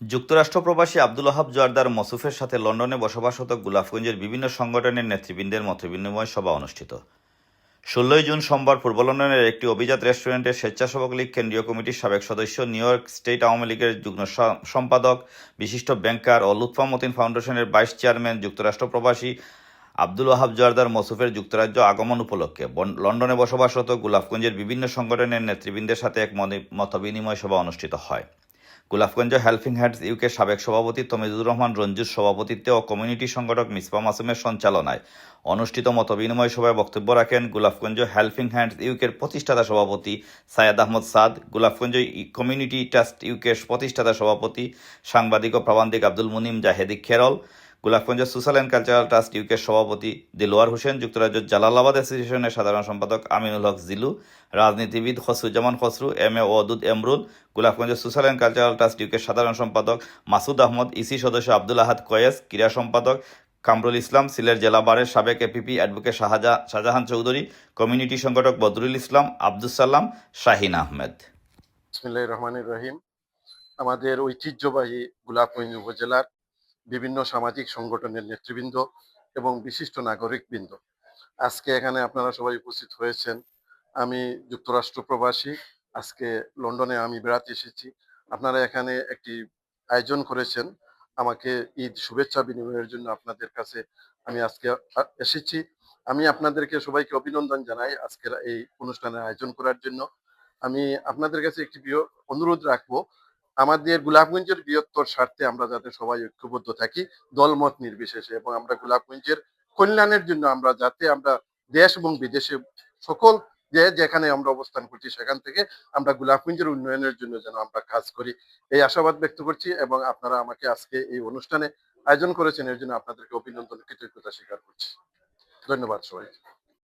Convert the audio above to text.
যুক্তরাষ্ট্র প্রবাসী আব্দুল ওহাব জোয়ারদার মসুফের সাথে লন্ডনে বসবাসরত গুলাফগঞ্জের বিভিন্ন সংগঠনের নেতৃবৃন্দের মতবিনিময় সভা অনুষ্ঠিত। ষোলোই জুন সোমবার পূর্ব লন্ডনের একটি অভিজাত রেস্টুরেন্টে স্বেচ্ছাসেবক লীগ কেন্দ্রীয় কমিটির সাবেক সদস্য নিউ ইয়র্ক স্টেট আওয়ামী লীগের যুগ্ম সম্পাদক, বিশিষ্ট ব্যাংকার ও লুৎফা মতিন ফাউন্ডেশনের ভাইস চেয়ারম্যান, যুক্তরাষ্ট্র প্রবাসী আব্দুল ওয়াহাব জোয়ারদার মসুফের যুক্তরাজ্য আগমন উপলক্ষে লন্ডনে বসবাসরত গুলাফগঞ্জের বিভিন্ন সংগঠনের নেতৃবৃন্দের সাথে এক মতবিনিময় সভা অনুষ্ঠিত হয়। গোলাপগঞ্জ হেল্পিং হ্যান্ডস ইউকে সাবেক সভাপতি তমিজুর রহমান রঞ্জুর সভাপতিত্বে ও কমিউনিটি সংগঠক মিসবা মাসুমের সঞ্চালনায় অনুষ্ঠিত মতবিনিময় সভায় বক্তব্য রাখেন গোলাপগঞ্জ হেল্পিং হ্যান্ডস ইউকের প্রতিষ্ঠাতা সভাপতি সায়েদ আহমদ সাদ, গোলাপগঞ্জ কমিউনিটি ট্রাস্ট ইউকের প্রতিষ্ঠাতা সভাপতি সাংবাদিক ও প্রাবান্ধিক Abdul Munim Jahedi খেরল Golapganj social and cultural trust ইউকের সভাপতি দিলোয়ার হোসেন যুক্তরাজ্য জালালাবাদ অ্যাসোসিয়েশনের সাধারণ সম্পাদক আমিনুল হক জিলু, রাজনীতিবিদ Khasruzzaman Khasru, M A Wadud Emrul Golapganj social and cultural trust ইউকের সাধারণ সম্পাদক মাসুদ আহমদ, ইসি সদস্য আব্দুল আহাদ কয়েস, ক্রীড়া সম্পাদক কামরুল ইসলাম, সিলেট জেলা বারের সাবেক APP advocate শাহজা, Shahjahan Chowdhury, community সংগঠক বদরুল ইসলাম আব্দুল সালাম, শাহিন আহমেদ। রহমানির রহিম। আমাদের ঐতিহ্যবাহী গোলাপগঞ্জ উপজেলার বিভিন্ন সামাজিক সংগঠনের নেতৃবৃন্দ এবং বিশিষ্ট নাগরিকবৃন্দ। আজকে এখানে আপনারা সবাই উপস্থিত হয়েছেন। আমি যুক্তরাষ্ট্র প্রবাসী। আজকে লন্ডনে আমি বেড়াতে এসেছি। আপনারা এখানে একটি আয়োজন করেছেন। আমাকে ঈদ শুভেচ্ছা বিনিময়ের জন্য আপনাদের কাছে আমি আজকে এসেছি। আমি আপনাদেরকে সবাইকে অভিনন্দন জানাই আজকের এই অনুষ্ঠানের আয়োজন করার জন্য। আমি আপনাদের কাছে একটি অনুরোধ রাখব আমাদের গোলাপগঞ্জের বৃহত্তর স্বার্থে আমরা যাতে সবাই ঐক্যবদ্ধ থাকি, দলমত নির্বিশেষে এবং আমরা গোলাপগঞ্জের কল্যাণের জন্য আমরা যাতে আমরা দেশ এবং বিদেশে সকল যে যেখানে আমরা অবস্থান করছি সেখান থেকে আমরা গোলাপগঞ্জের উন্নয়নের জন্য যেন আমরা কাজ করি। এই আশাবাদ ব্যক্ত করছি এবং আপনারা আমাকে আজকে এই অনুষ্ঠানে আয়োজন করেছেন, এর জন্য আপনাদেরকে অভিনন্দন, কৃতজ্ঞতা স্বীকার করছি। ধন্যবাদ সবাই